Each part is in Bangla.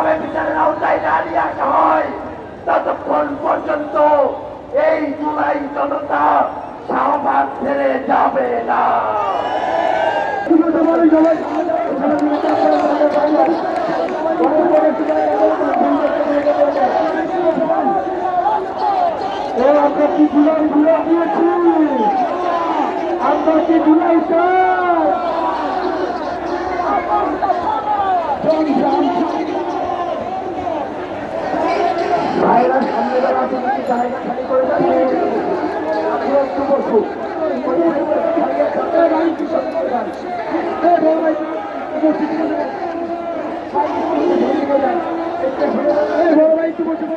ভাবে বিচারের আওতায় না নিয়ে আসা হয়। ততক্ষণ পর্যন্ত এই জুলাই জনতা শাহবাগ ছেড়ে যাবে না। আমরা কি ভাইরা সামনে বেলা তুমি কি জায়গা খালি করে যাবে আপনি একটু বসুন একটু বসুন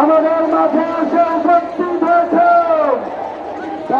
আমাদের মাঝে এসে উপস্থিত হয়েছে তাই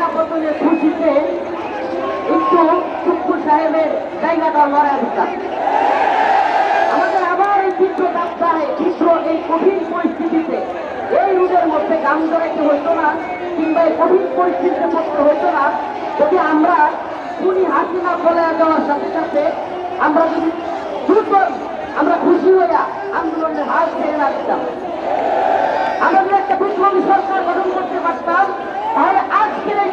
হাসিনা খুশিতে একটু টুকু সাহেবের জায়গাটা লড়া দিতাম আমাদের আবার এই তীব্র তাপদাহে তীব্র এই কঠিন পরিস্থিতিতে, এই রোদের মধ্যে গান জড়াইতে হইতো না, কিংবা এই কঠিন পরিস্থিতিতে পড়তে হইতো না, যদি আমরা খুনি হাসিনা বলে যাওয়ার সাথে সাথে আমরা যদি দ্রুত আমরা খুশি হইয়া আন্দোলনের হাত ছেড়ে না দিতাম। আমরা যদি একটা বিপ্লবী সরকার গঠন করতে পারতাম, তাহলে আজকের এই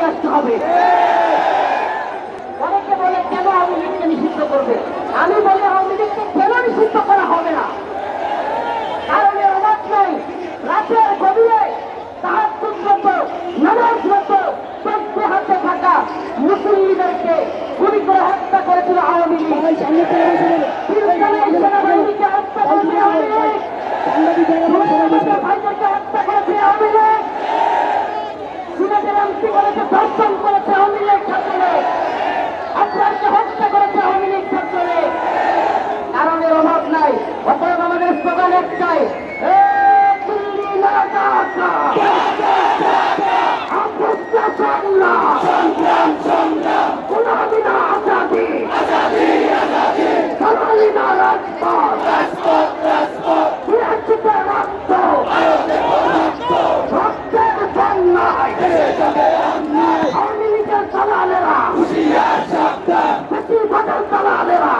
নিয়ে আসতে হবে। অনেকে বলে কেন আওয়ামী লীগকে নিষিদ্ধ করবে? আমি বলি আওয়ামী লীগকে কেন নিষিদ্ধ করা হবে না? কারণ এর অভাব নেই। রাতের গভীরে তাহার মতো নামাজ মতো চোখে হাতে থাকা মুসলিমদেরকে গুলি করে হত্যা করেছিল আওয়ামী লীগ। সেনাবাহিনীকে হত্যা করেছে আওয়ামী লীগ। ভাইদেরকে হত্যা আওয়ামী লীগ। এমপি করেছে ধর্ষণ করেছে আওয়ামী লীগ আপনাকে হত্যা করেছে আওয়ামী লীগ কারণের অভাব নাই। আমাদের স্লোগান একটাই সংগ্রাম। গোলামি না আজাদি। দালালি না রাজপথ। বিরাজিতে রক্ত। রক্তের বন্যায়। আওয়ামী লীগের দালালেরা। প্রতিবাদের দালালেরা।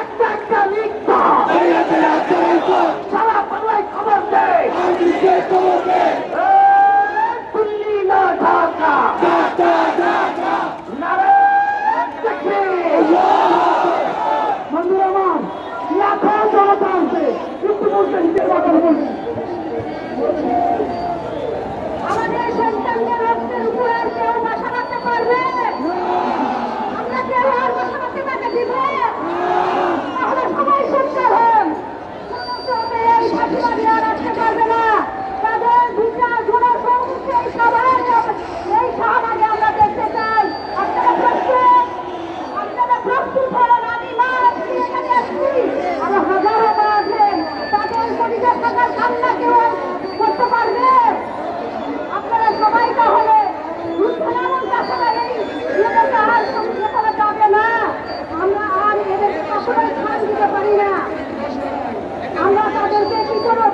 একটা একটা লিখত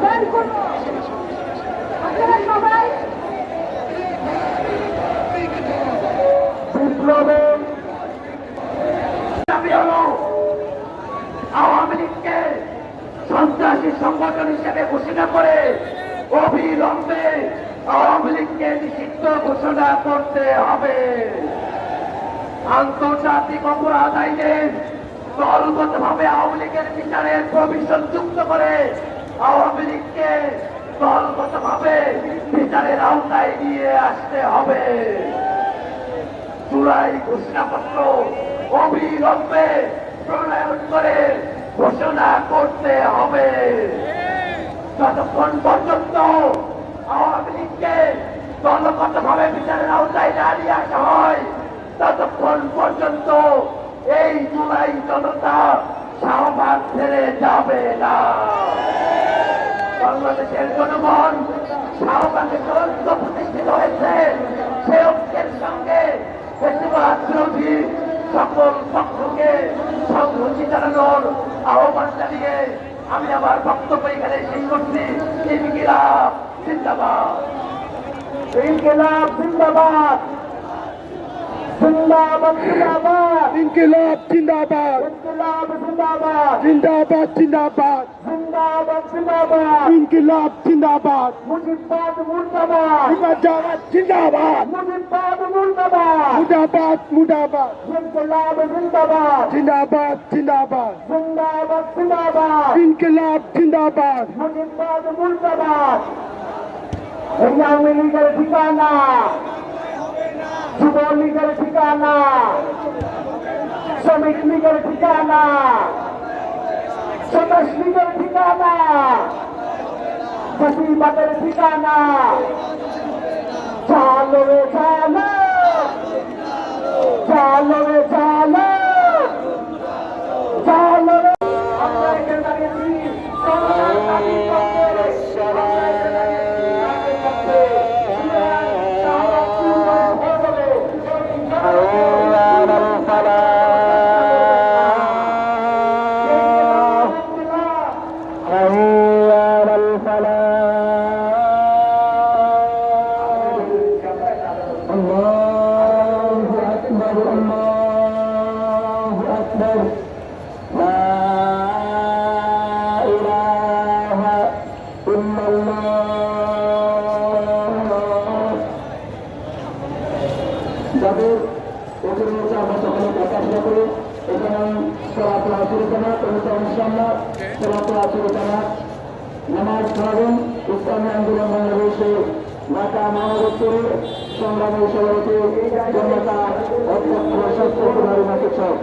বের করব আপনারা সবাই বিপ্লবে দাবি হলো আওয়ামী লীগকে সন্ত্রাসী সংগঠন হিসেবে ঘোষণা করে অবিলম্বে আওয়ামী লীগকে নিষিদ্ধ ঘোষণা করতে হবে। আন্তর্জাতিক অপরাধ আইনের দলগতভাবে আওয়ামী লীগের বিচারের প্রভিশন যুক্ত করে আওয়ামী লীগকে দলগতভাবে বিচারের আওতায় নিয়ে আসতে হবে। জুলাই ঘোষণাপত্র অবিলম্বে প্রণয়ন করে ঘোষণা করতে হবে। যতক্ষণ পর্যন্ত আওয়ামী লীগকে দলগতভাবে বিচারের আওতায় না নিয়ে আসা হয়, ততক্ষণ পর্যন্ত এই জুলাই জনতা শাহবাগ ছেড়ে যাবে না। বাংলাদেশের জনগণ শাহবাগে প্রতিষ্ঠিত হয়েছে। সে ঐক্যের সঙ্গে বেশিরভাগ বিরোধী সকল পক্ষকে সংহতি জানানোর আহ্বান জানিয়ে আমি আমার বক্তব্য এখানে শেষ করছি। ইনকিলাব জিন্দাবাদ। ইনকিলাব জিন্দাবাদ। জিন্দাবাদ ইনকিলাব জিন্দাবাদ। জিন্দাবাদ। জিন্দাবাদ জিন্দাবাদ। জিন্দাবাদ ইনকিলাব জিন্দাবাদ। মুজিবাদ মুর্দাবাদ। মুজাবাদ জিন্দাবাদ। মুজিবাদ মুর্দাবাদ। মুজাবাদ মুজাবাদ। ইনকিলাব জিন্দাবাদ। জিন্দাবাদ জিন্দাবাদ। জিন্দাবাদ জিন্দাবাদ। ইনকিলাব জিন্দাবাদ। মুজিবাদ মুর্দাবাদ। এই আওয়ামী লীগের ঠিকানা। যুবলীগের ঠিকানা। শ্রমিক লীগের ঠিকানা। সন্ত্রাস লীগের ঠিকানা। ফসিবাদের ঠিকানা। চালো রে চালো চালো রে চালো চালো সলাতুল আসুর জামাত অনুসরণ আচরিতনা নামাজ পড়াবেন, ইসলামী আন্দোলন বাংলাদেশে ঢাকা মহানগর সংগ্রামী সভাপতি জনতা অধ্যক্ষ সত্য কুমারী মাকিছক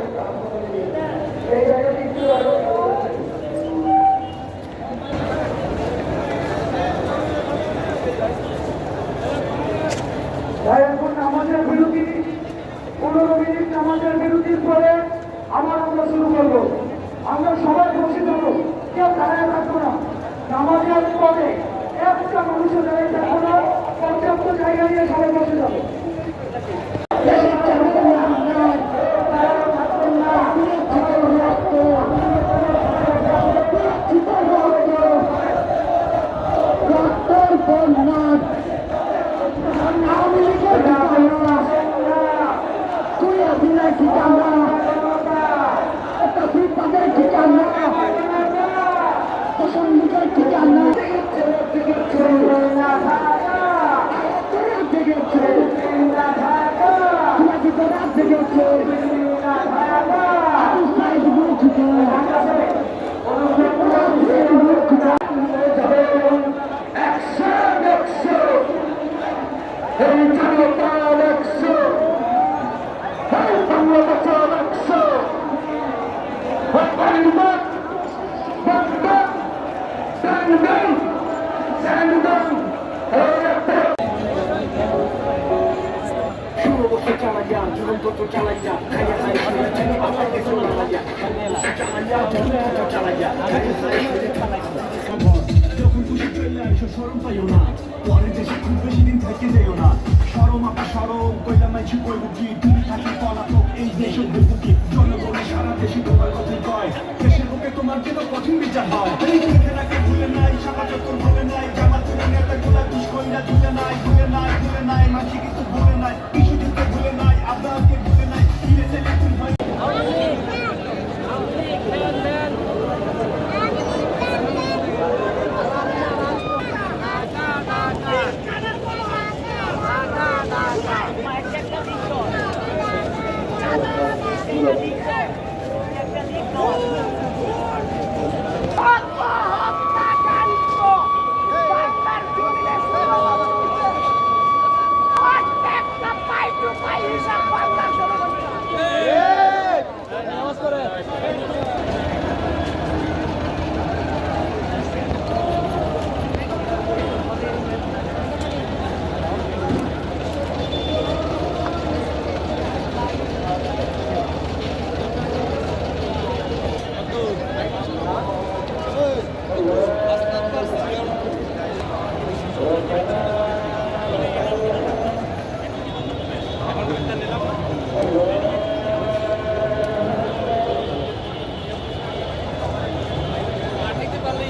যখন খুশি চলে আইসো সরম পাইও না পরে দেশে খুব বেশি দিন থেকে যেও না সরম আপা সরম কইলাম আইছি কইব তুমি থাকি পলাতক এই দেশের বুকি জনগণের সারা দেশে তোমার কথাই কয় দেশের বুকে তোমার যেন কঠিন বিচার হয় এই ছেলেটাকে ভুলে নাই সাপা চত্বর ভুলে নাই জামাত নেতা গোলা বিষ কইরা দিলে নাই ভুলে নাই ভুলে নাই মাসি কিন্তু ভুলে নাই কিছু দিতে ভুলে নাই আব্বাকে ভুলে নাই কিনে ছেলে তুই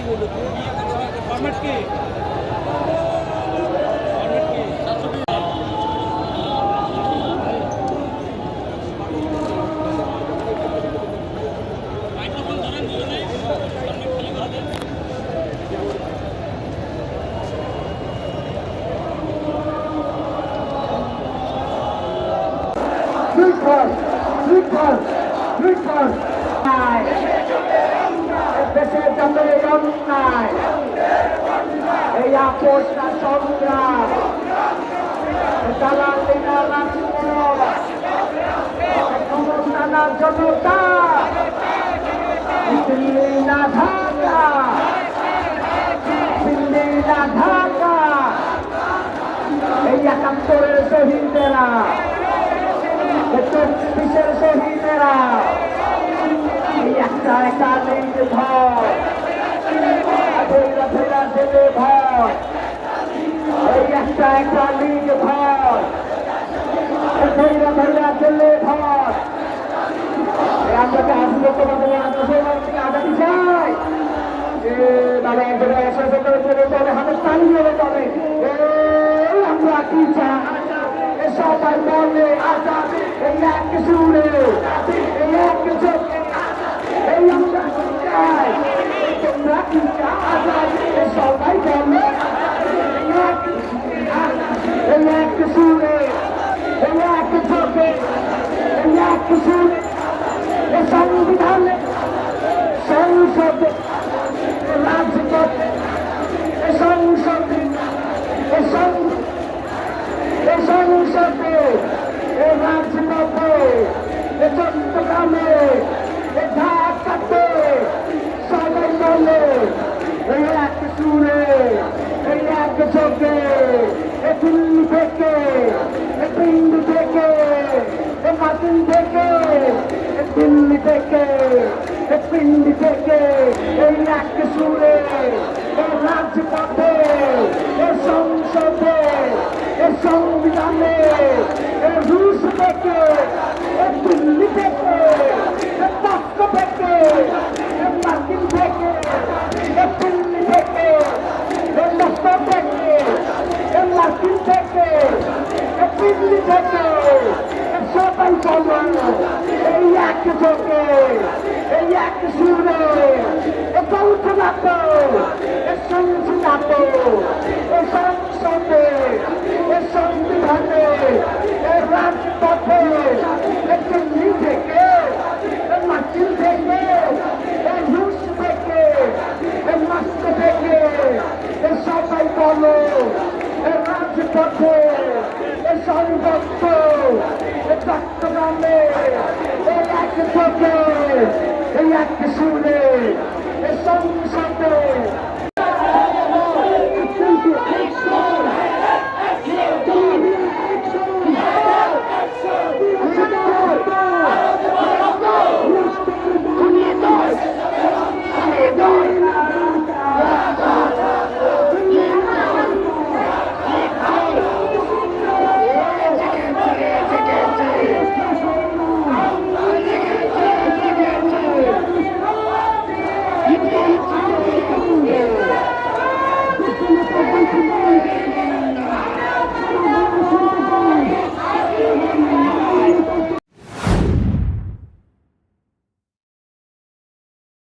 হয় Lütfen, lütfen, lütfen. দেশের জন্য এই অন্যায় আপোষটা সংগ্রাম। জনতা। না ঢাকা। না ঢাকা। এই একাত্তরের শহীদেরা চব্বিশের শহীদেরা, এই একটা একটা teacher. It's all my money. It's not Kasumi. Delhi থেকে পিন্ডি থেকে, এ মাটিন থেকে দিল্লি থেকে পিন্ডি থেকে, এই এক সুরে রাজপথে, এ সংসদে, এ সংবিধানে, এ রুশ থেকে, এ দিল্লি থেকে, এ মস্কো থেকে এ মার্কিন থেকে এ দিল্লি থেকে এ মস্কো থেকে এ মার্কিন থেকে এ দিল্লি থেকে এ সবাই বলো এই এক চোখে এই এক সুরে এ কৌশলাত এ সংসদাত এ সংসদে এ সংবিধানে এ রাজপথে এ দিল্লি থেকে এ মার্কিন থেকে এ রুশ থেকে এ মস্কো থেকে এ সবাই বলো এ রাজপথে এ সংযুক্ত চট্টগ্রামে এক চোখে এই একটি সুরে এর সঙ্গে সঙ্গে